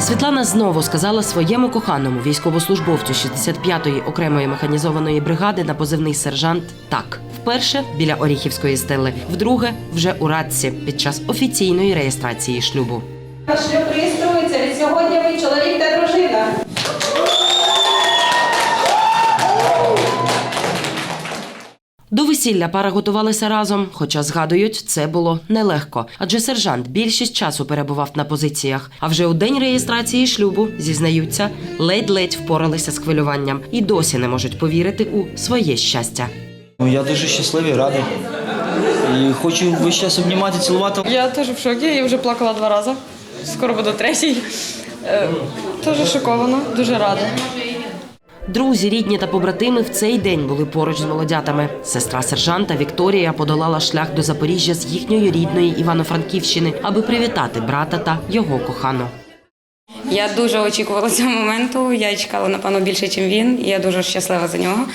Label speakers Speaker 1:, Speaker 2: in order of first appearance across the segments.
Speaker 1: Світлана знову сказала своєму коханому військовослужбовцю 65-ї окремої механізованої бригади на позивний сержант так. Вперше біля Оріхівської стели, вдруге вже у Радці під час офіційної реєстрації шлюбу.
Speaker 2: Шлюб реєструється від сьогодні ви чоловік та дружина.
Speaker 1: До весілля пара готувалася разом, хоча згадують, це було нелегко, адже сержант більшість часу перебував на позиціях. А вже у день реєстрації шлюбу зізнаються, ледь-ледь впоралися з хвилюванням і досі не можуть повірити у своє щастя.
Speaker 3: Ну, я дуже щасливий, радий. І хочу весь час обнімати, цілувати.
Speaker 4: Я теж в шокі, я вже плакала два рази. Скоро буду третій. Е, Теж шокована, дуже рада.
Speaker 1: Друзі, рідні та побратими в цей день були поруч з молодятами. Сестра сержанта Вікторія подолала шлях до Запоріжжя з їхньої рідної Івано-Франківщини, аби привітати брата та його кохану.
Speaker 5: Я дуже очікувала цього моменту. Я чекала, напевно, більше, ніж він. І я дуже щаслива за нього.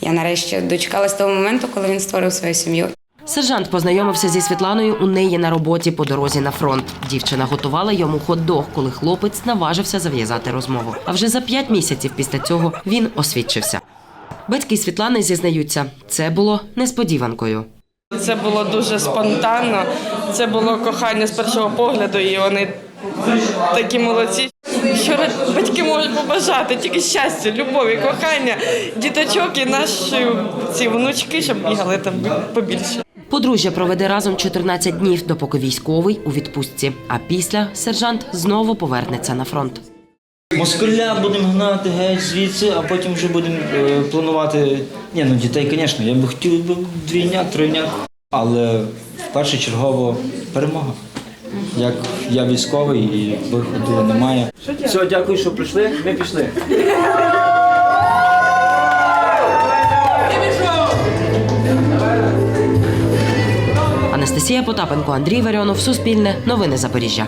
Speaker 5: Я нарешті дочекалась того моменту, коли він створив свою сім'ю.
Speaker 1: Сержант познайомився зі Світланою у неї на роботі по дорозі на фронт. Дівчина готувала йому хот-дог, коли хлопець наважився зав'язати розмову. А вже за п'ять місяців після цього він освідчився. Батьки Світлани зізнаються, це було несподіванкою.
Speaker 4: Це було дуже спонтанно. Це було кохання з першого погляду, і вони такі молодці. Що батьки можуть побажати? Тільки щастя, любові, кохання, діточок і наші ці внучки, щоб бігали там побільше.
Speaker 1: Подружжя проведе разом 14 днів, допоки військовий у відпустці. А після сержант знову повернеться на фронт.
Speaker 3: Москаля будемо гнати геть звідси, а потім вже будемо е, планувати. Ні, ну дітей, звісно, я б хотів би двійняк, тройняк. Але першочергово перемога. Як я військовий і виходу немає. Все, дякую, що прийшли. Ми пішли.
Speaker 1: Анастасія Потапенко, Андрій Варіонов, Суспільне, Новини Запоріжжя.